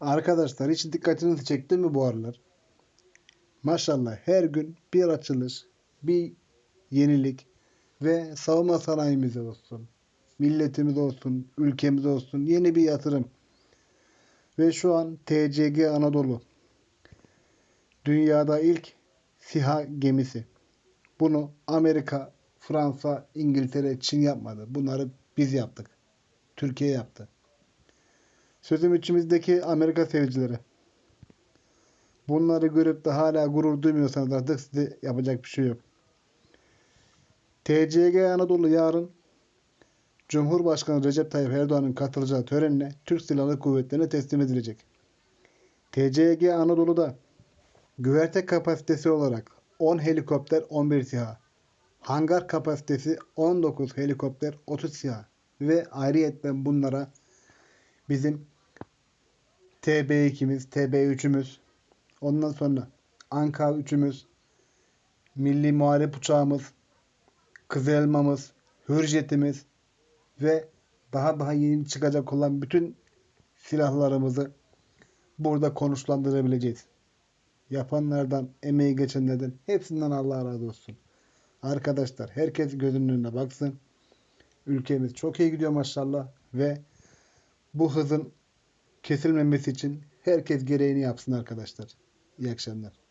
Arkadaşlar hiç dikkatinizi çekti mi bu aralar? Maşallah her gün bir açılış, bir yenilik ve savunma sanayimiz olsun, milletimiz olsun, ülkemiz olsun yeni bir yatırım. Ve şu an TCG Anadolu dünyada ilk SİHA gemisi. Bunu Amerika, Fransa, İngiltere, Çin yapmadı. Bunları biz yaptık. Türkiye yaptı. Sözüm içimizdeki Amerika sevicileri. Bunları görüp de hala gurur duymuyorsanız artık size yapacak bir şey yok. TCG Anadolu yarın Cumhurbaşkanı Recep Tayyip Erdoğan'ın katılacağı törenle Türk Silahlı Kuvvetleri'ne teslim edilecek. TCG Anadolu'da güverte kapasitesi olarak 10 helikopter 11 SİHA, hangar kapasitesi 19 helikopter 30 SİHA ve ayrıyetten bunlara bizim TB2'miz, TB3'ümüz, ondan sonra Anka 3'ümüz, Milli Muharip Uçağımız, Kızıl Elmamız, Hürjetimiz ve daha daha yeni çıkacak olan bütün silahlarımızı burada konuşlandırabileceğiz. Yapanlardan, emeği geçenlerden hepsinden Allah razı olsun. Arkadaşlar herkes gözünün önüne baksın. Ülkemiz çok iyi gidiyor maşallah ve bu hızın kesilmemesi için herkes gereğini yapsın arkadaşlar. İyi akşamlar.